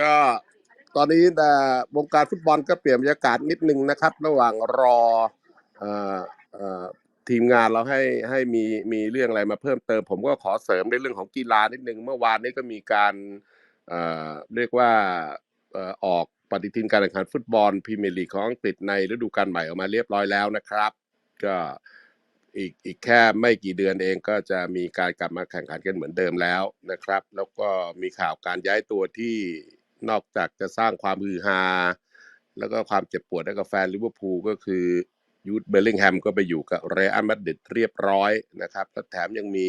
ก็ตอนนี้แต่วงการฟุตบอลก็เปลี่ยนบรรยากาศนิดนึงนะครับ ระหว่างรอเอ่อเอ่อทีมงานเราให้ให้มีมีเรื่องอะไรมาเพิ่มเติม ผมก็ขอเสริมในเรื่องของกีฬานิดนึง เมื่อวานนี้ก็มีการเอ่อเรียกว่าเอ่อออกปฏิทินการแข่งขันฟุตบอลพรีเมียร์ลีกของอังกฤษในฤดูกาลใหม่ออกมาเรียบร้อยแล้วนะครับ ก็อีกอีกแค่ไม่กี่เดือนเองก็จะมีการกลับมาแข่งขันกันเหมือนเดิมแล้วนะครับ แล้วก็มีข่าวการย้ายตัวที่ นอกจากจะสร้างความฮือฮาแล้วก็ความเจ็บปวดให้กับแฟนลิเวอร์พูลก็คือยูดเบลลิงแฮมก็ไปอยู่กับเรอัลมาดริดเรียบร้อยนะครับและแถมยังมี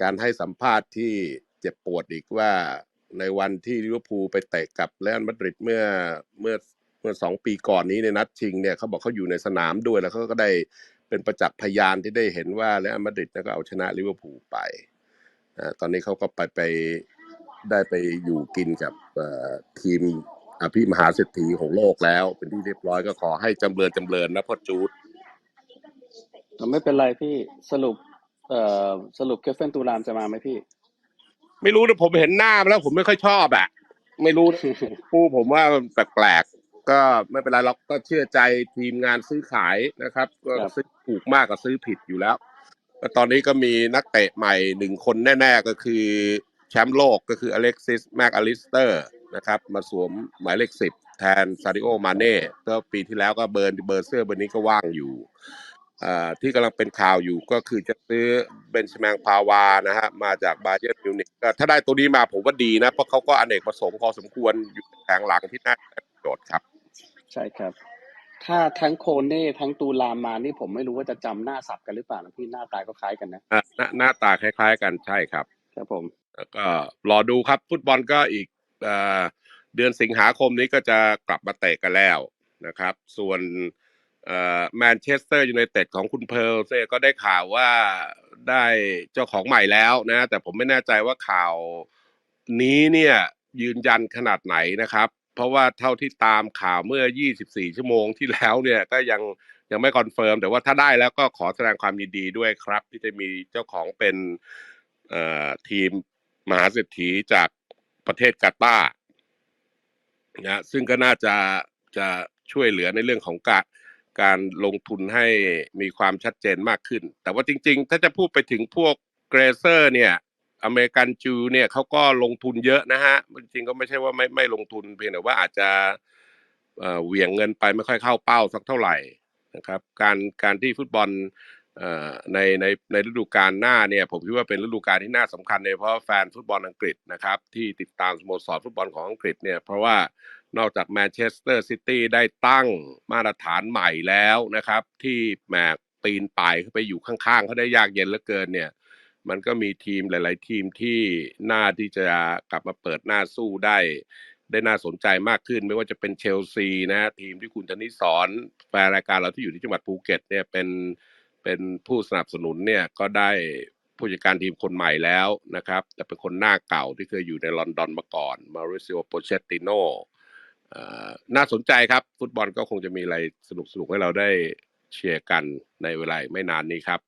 การให้สัมภาษณ์ที่เจ็บปวดอีกว่าในวันที่ลิเวอร์พูลไปเตะกับเรอัลมาดริดเมื่อเมื่อเมื่อสองปีก่อนนี้ในนัดชิงเนี่ยเขาบอกเขาอยู่ในสนามด้วยแล้วเขาก็ได้เป็นประจักษ์พยานที่ได้เห็นว่าเรอัลมาดริดนัก็เอาชนะลิเวอร์พูลไปอ่าตอนนี้เขาก็ไปไป ได้ไปอยู่กินกับเอ่อทีมอภิมหาเศรษฐีของโลกแล้ว เป็นที่เรียบร้อยก็ขอให้จำเริญจำเริญนะพ่อจูดแต่ไม่เป็นไรพี่สรุปเอ่อสรุปเคฟเฟนตูรามจะมาไหมพี่ ไม่รู้นะผมเห็นหน้ามาแล้วผมไม่ค่อยชอบอะไม่รู้นะผู้ผมว่ามันแปลกๆก็ไม่เป็นไรเราก็เชื่อใจทีมงานซื้อขายนะครับ ก็ครับซื้อถูกมากกว่าซื้อผิดอยู่แล้วก็ตอนนี้ก็มีนักเตะใหม่หนึ่งคนแน่ ๆ ก็คือ แชมป์โลกก็คืออเล็กซิสแมกอลิสเตอร์นะครับ มาสวมหมายเลขสิบแทนซาดิโอมาเน่ก็ปีที่แล้วก็เบิร์นเบอร์เสื้อเบอร์นี้ก็ว่างอยู่อ่าที่กำลังเป็นข่าวอยู่ก็คือจะซื้อเบนชแมงพาวานะฮะมาจากบาเย r n มิวนิกก็ถ้าได้ตัวนี้มาผมว่าดีนะ เพราะเขาก็อเนกประสงค์พอสมควรอยู่แผงหลังที่น่าจะประโยชน์ครับ ใช่ครับ ถ้าทั้งโคเน่ทั้งตูรามมานี่ผมไม่รู้ว่าจะจำหน้าสับกันหรือเปล่านะพี่หน้าตาก็คล้ายกันนะอะหน้าหน้าตาคล้าย ๆ กันใช่ครับ ครับผม แล้วก็รอดูครับฟุตบอลก็อีกเอเดือนสิงหาคมนี้ก็จะกลับมาเตะกันแล้วนะครับ ส่วนแมนเชสเตอร์ยูไนเต็ดของคุณเพลเซก็ได้ข่าวว่าได้เจ้าของใหม่แล้วนะ แต่ผมไม่แน่ใจว่าข่าวนี้เนี่ยยืนยันขนาดไหนนะครับ เพราะว่าเท่าที่ตามข่าวเมื่อ 24 ชั่วโมงที่แล้วเนี่ยก็ยังยังไม่คอนเฟิร์มแต่ว่าถ้าได้แล้วก็ขอแสดงความยินดีด้วยครับ ที่จะมีเจ้าของเป็นทีม มหาเศรษฐีจากประเทศกาตาร์นะซึ่งก็น่าจะจะช่วยเหลือในเรื่องของการการลงทุนให้มีความชัดเจนมากขึ้น แต่ว่าจริงๆ ถ้าจะพูดไปถึงพวกเกรเซอร์เนี่ยอเมริกันจูเนี่ยเขาก็ลงทุนเยอะนะฮะ จริงๆก็ไม่ใช่ว่าไม่ไม่ลงทุนเพียงแต่ว่าอาจจะเออเหวี่ยงเงินไปไม่ค่อยเข้าเป้าสักเท่าไหร่นะครับ การการที่ฟุตบอล ในในในฤดูกาลหน้าเนี่ยผมคิดว่าเป็นฤดูกาลที่น่าสำคัญเลยเพราะแฟนฟุตบอลอังกฤษนะครับที่ติดตามสโมสรฟุตบอลของอังกฤษเนี่ยเพราะว่านอกจากแมนเชสเตอร์ซิตี้ได้ตั้งมาตรฐานใหม่แล้วนะครับ ที่แหมปีนป่ายเข้าไปอยู่ข้างๆเขาได้ยากเย็นเหลือเกินเนี่ยมันก็มีทีมหลาย ๆ ทีมที่น่าที่จะกลับมาเปิดหน้าสู้ได้ ได้น่าสนใจมากขึ้น ไม่ว่าจะเป็นเชลซีนะทีมที่คุณธนิสอนแฟนรายการเราที่อยู่ที่จังหวัดภูเก็ตเนี่ยเป็น เป็นผู้สนับสนุนเนี่ยก็ได้ผู้จัดการทีมคนใหม่แล้วนะครับ แต่เป็นคนหน้าเก่าที่เคยอยู่ในลอนดอนมาก่อนมาริซิโอโปเชตติโนน่าสนใจครับ ฟุตบอลก็คงจะมีอะไรสนุกๆให้เราได้เชียร์กันในเวลาไม่นานนี้ครับ